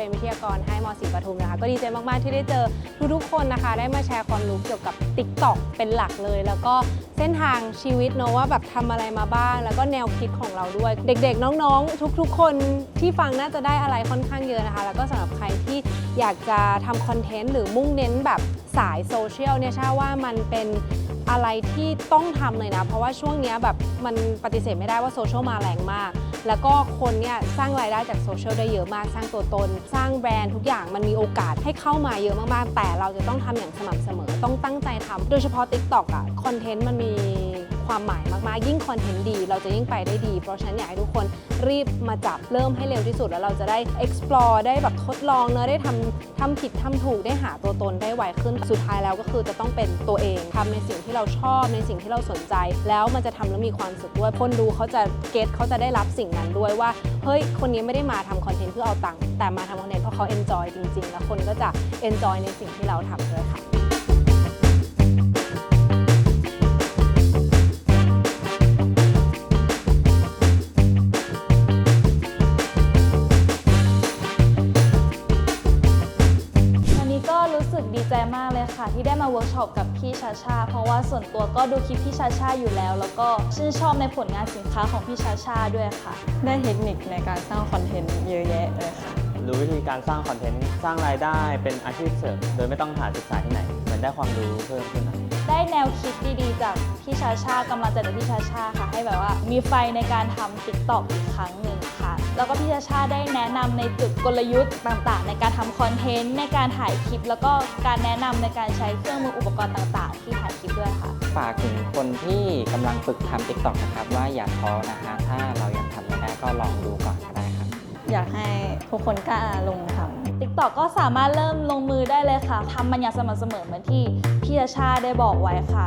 ป็นวิทยากรให้มศิปทุมนะคะ ก็ดีใจมาก ๆ ที่ได้เจอทุก ๆ คนนะคะ ได้มาแชร์ความรู้เกี่ยวกับ TikTok เป็นหลักเลย แล้วก็เส้นทางชีวิตเนอะว่าแบบทำอะไรมาบ้าง แล้วก็แนวคิดของเราด้วย เด็ก ๆ น้อง ๆ ทุก ๆ คนที่ฟังน่าจะได้อะไรค่อนข้างเยอะนะคะ แล้วก็สำหรับใครที่อยากจะทำคอนเทนต์หรือมุ่งเน้นแบบสายโซเชียลเนี่ยใช่ว่ามันเป็นอะไรที่ต้องทำเลยนะ เพราะว่าช่วงนี้แบบมันปฏิเสธไม่ได้ว่าโซเชียลมาแรงมาก แล้วก็คนเนี่ยสร้างรายได้จากโซเชียลได้เยอะมาก สร้างตัวตน สร้างแบรนด์ทุกอย่างมันมีโอกาสให้เข้ามาเยอะมากๆ แต่เราจะต้องทำอย่างสม่ำเสมอ ต้องตั้งใจทำโดยเฉพาะ TikTok อะคอนเทนต์มันมี ความหมายมากๆ ยิ่งคอนเทนต์ดี เราจะยิ่งไปได้ดี เพราะฉะนั้นอยากให้ทุกคนรีบมาจับเริ่มให้เร็วที่สุด แล้วเราจะได้ explore ได้แบบทดลองเนอะได้ทำทำผิดทำถูกได้หาตัวตนได้ไวขึ้นสุดท้ายแล้วก็คือจะต้องเป็นตัวเองทำในสิ่งที่เราชอบในสิ่งที่เราสนใจ แล้วมันจะทำแล้วมีความสุขด้วยคนดูเขาจะเก็ตเขาจะได้รับสิ่งนั้นด้วยว่าเฮ้ยคนนี้ไม่ได้มาทำคอนเทนต์เพื่อเอาตังค์แต่มาทำคอนเทนต์เพราะเขา enjoy จริง ๆ แล้วคนก็จะ enjoy ในสิ่งที่เราทำด้วยค่ะ ใจมากเลยค่ะ ที่ได้มาเวิร์กช็อปกับพี่ชาชา เพราะว่าส่วนตัวก็ดูคลิปพี่ชาชาอยู่แล้ว แล้วก็ชื่นชอบในผลงานสินค้าของพี่ชาชาด้วยค่ะ ได้เทคนิคในการสร้างคอนเทนต์เยอะแยะเลยค่ะ รู้วิธีการสร้างคอนเทนต์สร้างรายได้เป็นอาชีพเสริม โดยไม่ต้องหาศึกษาที่ไหนเหมือนได้ความรู้เพิ่มขึ้นนะได้แนวคิดดีๆ จากพี่ชาชากำลังใจจากพี่ชาชาค่ะ ให้แบบว่ามีไฟในการทำติ๊กต็อกอีกครั้งหนึ่งค่ะ แล้วก็พี่ชาชาได้แนะนำในจุดกลยุทธ์ต่างๆ ในการทำคอนเทนต์ในการถ่ายคลิป แล้วก็การแนะนำในการใช้เครื่องมืออุปกรณ์ต่างๆ ที่ถ่ายคลิปด้วยค่ะฝากถึงคนที่กำลังฝึกทำ TikTok นะครับว่าอย่าท้อนะคะถ้าเรายังทำไม่ได้ก็ลองดูก่อนก็ได้ครับ อยากให้ทุกคนกล้าลงทำติ๊กต็อกก็สามารถเริ่มลงมือได้เลยค่ะทำมันอย่างสม่ำเสมอเหมือนที่พี่ชาชาได้บอกไว้ค่ะ